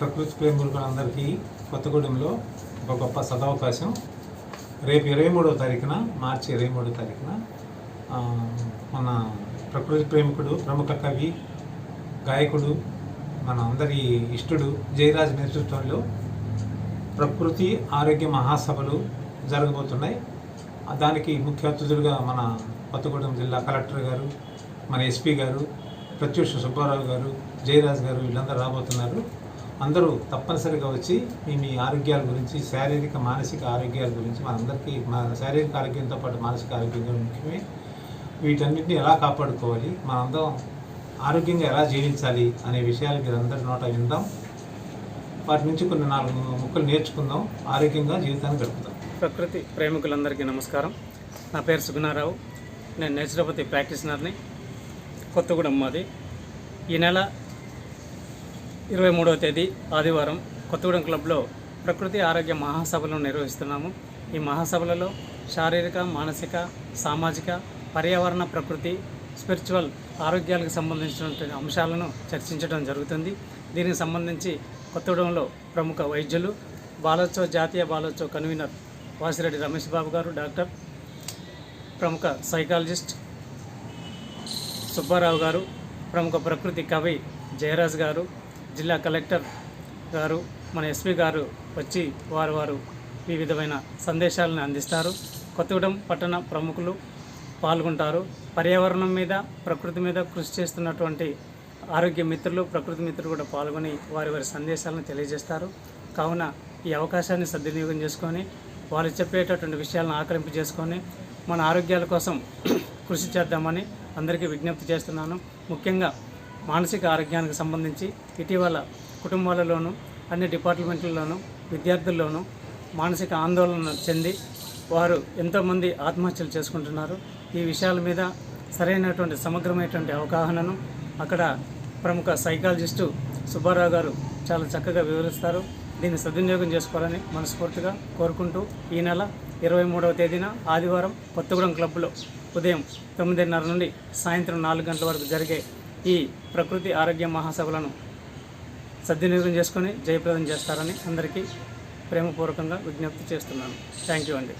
ప్రకృతి ప్రేమికులందరికీ కొత్తగూడెంలో ఒక గొప్ప సదవకాశం. రేపు ఇరవై మూడవ తారీఖున మార్చి ఇరవై మూడవ తారీఖున మన ప్రకృతి ప్రేమికుడు ప్రముఖ కవి గాయకుడు మన అందరి ఇష్టుడు జయరాజ్ నేతృత్వంలో ప్రకృతి ఆరోగ్య మహాసభలు జరగబోతున్నాయి. దానికి ముఖ్య అతిథులుగా మన కొత్తగూడెం జిల్లా కలెక్టర్ గారు మన ఎస్పీ గారు ప్రత్యూష సుబ్బారావు గారు జయరాజ్ గారు వీళ్ళందరూ రాబోతున్నారు. అందరూ తప్పనిసరిగా వచ్చి మీ మీ ఆరోగ్యాల గురించి శారీరక మానసిక ఆరోగ్యాల గురించి మనందరికీ మన శారీరక ఆరోగ్యంతో పాటు మానసిక ఆరోగ్యం ముఖ్యమే. వీటన్నిటిని ఎలా కాపాడుకోవాలి మనందరం ఆరోగ్యంగా ఎలా జీవించాలి అనే విషయాలు మీరందరి నోట విందాం. వాటి నుంచి కొన్ని నాలుగు ముక్కలు నేర్చుకుందాం. ఆరోగ్యంగా జీవితాన్ని గడుపుతాం ప్రకృతి ప్రేమికులందరికీ నమస్కారం. నా పేరు సుగుణారావు. నేను నేచురోపతి ప్రాక్టీషనర్ని. కొత్తగూడెం మాది. ఈ నెల ఇరవై మూడవ తేదీ ఆదివారం కొత్తగూడెం క్లబ్లో ప్రకృతి ఆరోగ్య మహాసభలను నిర్వహిస్తున్నాము. ఈ మహాసభలలో శారీరక మానసిక సామాజిక పర్యావరణ ప్రకృతి స్పిరిచువల్ ఆరోగ్యాలకు సంబంధించినటువంటి అంశాలను చర్చించడం జరుగుతుంది. దీనికి సంబంధించి కొత్తగూడెంలో ప్రముఖ వైద్యులు బాలోత్సవ జాతీయ బాలోత్సవ కన్వీనర్ వాసిరెడ్డి రమేష్ బాబు గారు డాక్టర్ ప్రముఖ సైకాలజిస్ట్ సుబ్బారావు గారు ప్రముఖ ప్రకృతి కవి జయరాజ్ గారు జిల్లా కలెక్టర్ గారు మన ఎస్పీ గారు వచ్చి వారు వారు వివిధమైన సందేశాలను అందిస్తారు. కొత్తగూడెం పట్టణ ప్రముఖులు పాల్గొంటారు. పర్యావరణం మీద ప్రకృతి మీద కృషి చేస్తున్నటువంటి ఆరోగ్య మిత్రులు ప్రకృతి మిత్రులు కూడా పాల్గొని వారి వారి సందేశాలను తెలియజేస్తారు. కావున ఈ అవకాశాన్ని సద్వినియోగం చేసుకొని వారు చెప్పేటటువంటి విషయాలను ఆకలింపు చేసుకొని మన ఆరోగ్యాల కోసం కృషి చేద్దామని అందరికీ విజ్ఞప్తి చేస్తున్నాను. ముఖ్యంగా మానసిక ఆరోగ్యానికి సంబంధించి ఇటీవల కుటుంబాలలోనూ అన్ని డిపార్ట్మెంట్లలోనూ విద్యార్థుల్లోనూ మానసిక ఆందోళన చెంది వారు ఎంతోమంది ఆత్మహత్యలు చేసుకుంటున్నారు. ఈ విషయాల మీద సరైనటువంటి సమగ్రమైనటువంటి అవగాహనను అక్కడ ప్రముఖ సైకాలజిస్టు సుబ్బారావు గారు చాలా చక్కగా వివరిస్తారు. దీన్ని సద్వినియోగం చేసుకోవాలని మనస్ఫూర్తిగా కోరుకుంటూ ఈ నెల ఇరవై మూడవ తేదీన ఆదివారం కొత్తగూడెం క్లబ్లో ఉదయం తొమ్మిదిన్నర నుండి సాయంత్రం నాలుగు గంటల వరకు జరిగే ఈ ప్రకృతి ఆరోగ్య మహాసభలను సద్వినియోగం చేసుకొని జయప్రదం చేస్తారని అందరికీ ప్రేమపూర్వకంగా విజ్ఞప్తి చేస్తున్నాను. థ్యాంక్ యూ అండి.